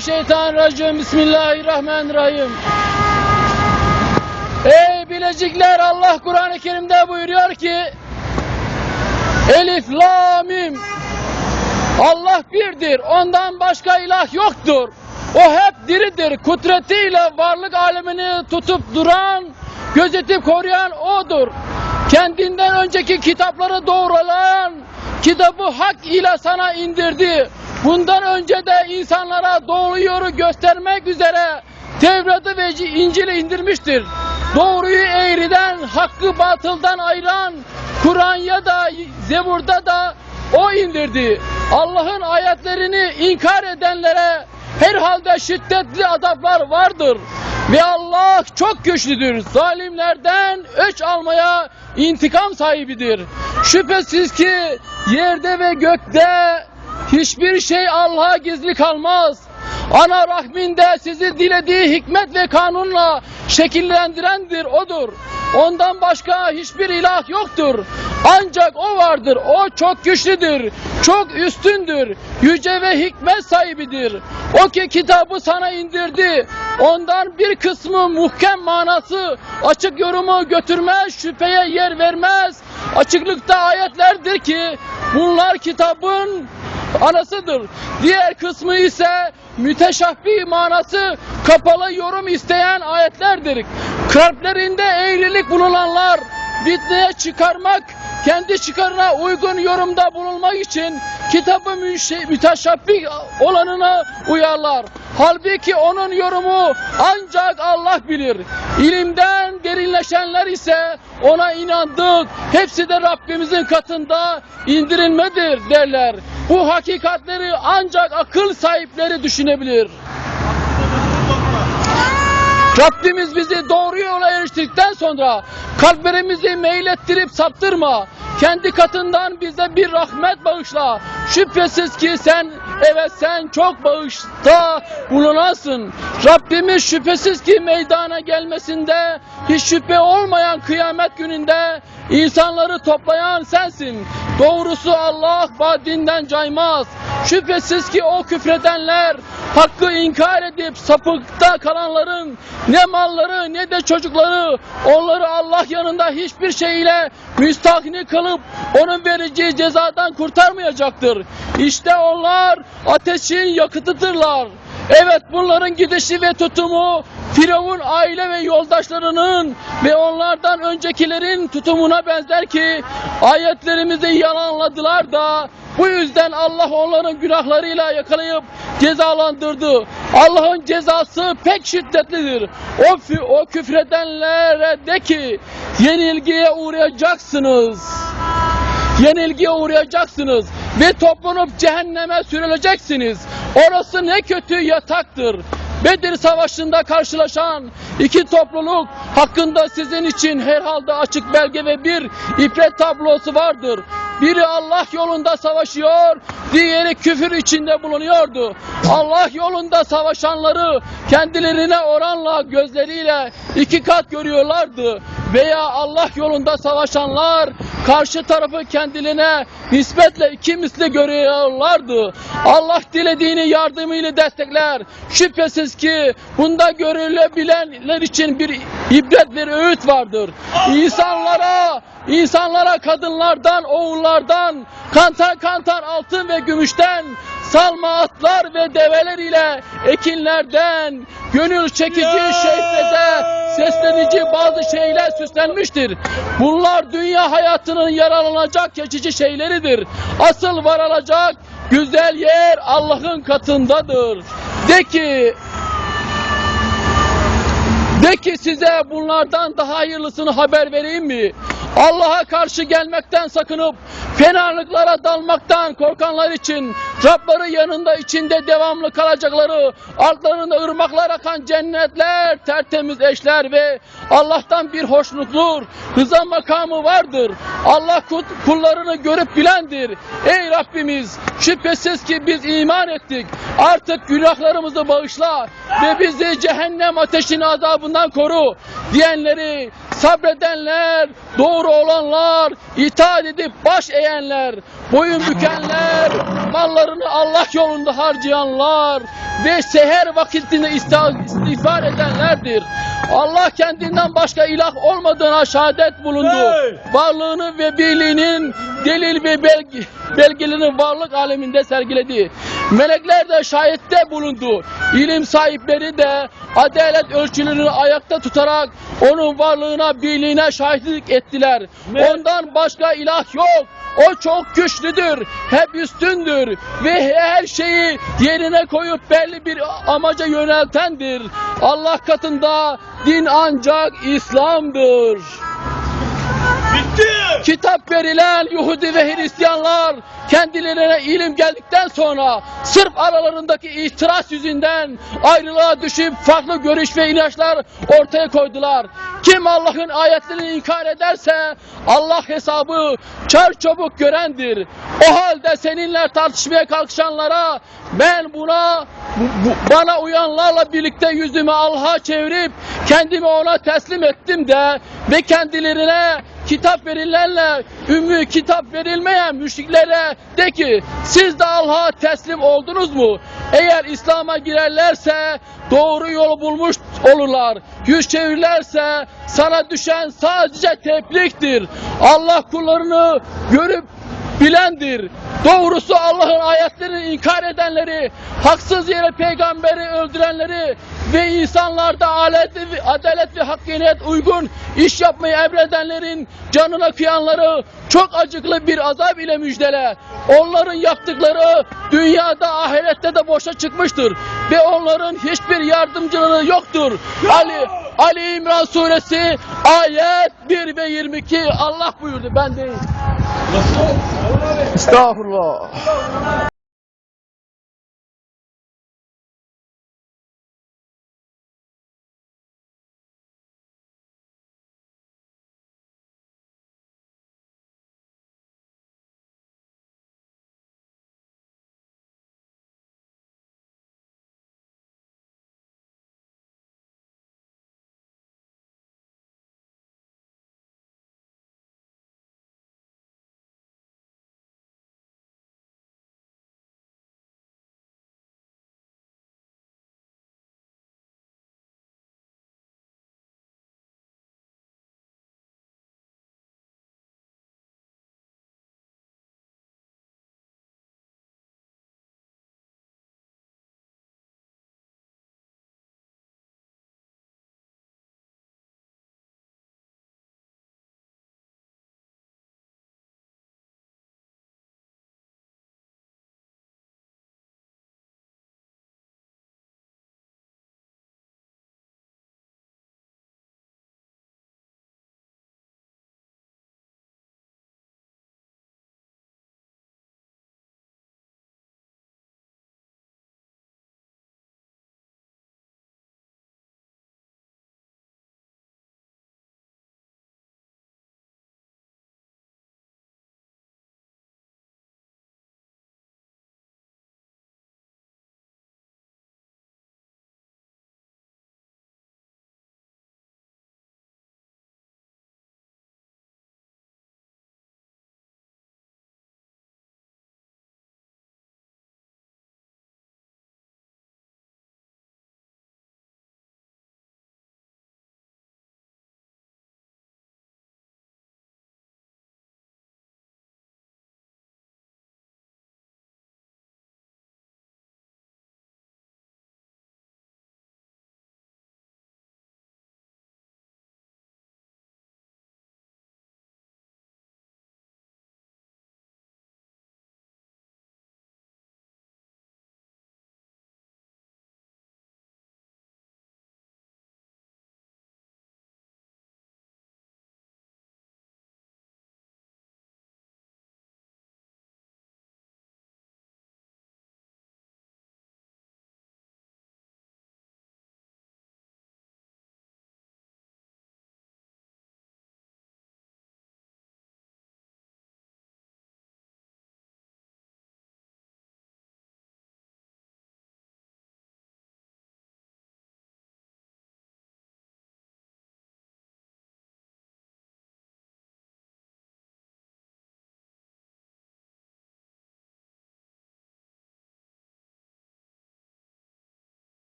Euzubillahimineşşeytanirracim. Bismillahirrahmanirrahim. Ey bilecikler Allah Kur'an-ı Kerim'de buyuruyor ki Elif la mim Allah birdir. Ondan başka ilah yoktur. O hep diridir. Kudretiyle varlık alemini tutup duran, gözetip koruyan O'dur. Kendinden önceki kitapları doğrulayan, kitabı hak ile sana indirdi. Bundan önce de insanlara doğru yolu göstermek üzere Tevrat'ı ve İncil'i indirmiştir. Doğruyu eğriden, hakkı batıldan ayıran, Kur'an'ya da, Zebur'da da o indirdi. Allah'ın ayetlerini inkar edenlere herhalde şiddetli azaplar vardır. Ve Allah çok güçlüdür. Zalimlerden öç almaya intikam sahibidir. Şüphesiz ki yerde ve gökte hiçbir şey Allah'a gizli kalmaz. Ana rahminde sizi dilediği hikmet ve kanunla şekillendirendir odur. Ondan başka hiçbir ilah yoktur. Ancak o vardır. O çok güçlüdür. Çok üstündür. Yüce ve hikmet sahibidir. O ki kitabı sana indirdi. Ondan bir kısmı muhkem manası, açık yorumu götürmez, şüpheye yer vermez. Açıklıkta ayetlerdir ki bunlar kitabın anasıdır. Diğer kısmı ise müteşabbih manası kapalı yorum isteyen ayetlerdir. Kalplerinde eğrilik bulunanlar fitneye çıkarmak, kendi çıkarına uygun yorumda bulunmak için kitabı müteşabbih olanına uyarlar. Halbuki onun yorumu ancak Allah bilir. İlimden derinleşenler ise ona inandık. Hepsi de Rabbimizin katında indirilmedir derler. Bu hakikatleri ancak akıl sahipleri düşünebilir. Rabbimiz bizi doğru yola eriştirdikten sonra kalplerimizi meylettirip saptırma. Kendi katından bize bir rahmet bağışla. Şüphesiz ki sen evet sen çok bağışta bulunansın. Rabbimiz şüphesiz ki meydana gelmesinde hiç şüphe olmayan kıyamet gününde insanları toplayan sensin. Doğrusu Allah vaadinden caymaz. Şüphesiz ki o küfredenler hakkı inkar edip sapıkta kalanların ne malları ne de çocukları onları Allah yanında hiçbir şeyle müstahni kılıp onun vereceği cezadan kurtarmayacaktır. İşte onlar ateşin yakıtıdırlar. Evet bunların gidişi ve tutumu Firavun aile ve yoldaşlarının ve onlardan öncekilerin tutumuna benzer ki ayetlerimizi yalanladılar da bu yüzden Allah onların günahlarıyla yakalayıp cezalandırdı. Allah'ın cezası pek şiddetlidir. O, o küfredenlere de ki yenilgiye uğrayacaksınız. Yenilgiye uğrayacaksınız ve toplanıp cehenneme sürüleceksiniz. Orası ne kötü yataktır. Bedir Savaşı'nda karşılaşan iki topluluk hakkında sizin için herhalde açık belge ve bir ibret tablosu vardır. Biri Allah yolunda savaşıyor, diğeri küfür içinde bulunuyordu. Allah yolunda savaşanları kendilerine oranla gözleriyle iki kat görüyorlardı. Veya Allah yolunda savaşanlar karşı tarafı kendilerine nispetle iki misli görüyorlardı. Allah dilediğini yardımıyla destekler. Şüphesiz ki bunda görülebilenler için bir ibret ve öğüt vardır. İnsanlara, insanlara kadınlardan, oğullardan, kantar kantar altın ve gümüşten, salma atlar ve develer ile ekinlerden, gönül çekici şehvede, seslenici bazı şeyler süslenmiştir. Bunlar dünya hayatının yararlanacak geçici şeyleridir. Asıl varılacak güzel yer Allah'ın katındadır. De ki de ki size bunlardan daha hayırlısını haber vereyim mi? Allah'a karşı gelmekten sakınıp fenalıklara dalmaktan korkanlar için Rabları yanında içinde devamlı kalacakları altlarında ırmaklar akan cennetler, tertemiz eşler ve Allah'tan bir hoşnutlur, rıza makamı vardır. Allah kul- kullarını görüp bilendir. Ey Rabbimiz şüphesiz ki biz iman ettik. Artık günahlarımızı bağışla ve bizi cehennem ateşinin azabından koru diyenleri sabredenler, doğru olanlar, itaat edip baş eğenler, boyun bükenler, mallarını Allah yolunda harcayanlar ve seher vakitinde istiğfar edenlerdir. Allah kendinden başka ilah olmadığına şehadet bulundu. Varlığını ve birliğinin delil ve belge, belgelerini varlık aleminde sergiledi. Melekler de şahitте bulundu. İlim sahipleri de adalet ölçülerini ayakta tutarak onun varlığına, birliğine şahitlik ettiler. Ne? Ondan başka ilah yok. O çok güçlüdür, hep üstündür ve her şeyi yerine koyup belli bir amaca yöneltendir. Allah katında din ancak İslam'dır. Bitti. Kitap verilen Yahudi ve Hristiyanlar kendilerine ilim geldikten sonra sırf aralarındaki ihtiras yüzünden ayrılığa düşüp farklı görüş ve inançlar ortaya koydular. Kim Allah'ın ayetlerini inkar ederse Allah hesabı çar çabuk görendir. O halde seninle tartışmaya kalkışanlara ben buna bu- bu- bana uyanlarla birlikte yüzümü Allah'a çevirip kendimi ona teslim ettim de ve kendilerine kitap verilenle ümmü kitap verilmeyen müşriklere de ki siz de Allah'a teslim oldunuz mu? Eğer İslam'a girerlerse doğru yolu bulmuş olurlar. Yüz çevirirlerse sana düşen sadece tepliktir. Allah kullarını görüp bilendir. Doğrusu Allah'ın ayetlerini inkar edenleri, haksız yere peygamberi öldürenleri ve insanlarda adalet ve, hakkaniyet uygun iş yapmayı emredenlerin canına kıyanları çok acıklı bir azap ile müjdele. Onların yaptıkları dünyada ahirette de boşa çıkmıştır ve onların hiçbir yardımcılığı yoktur. Ali Ali İmran suresi ayet 1 ve 22 Allah buyurdu ben değil. Nasıl? Estağfurullah.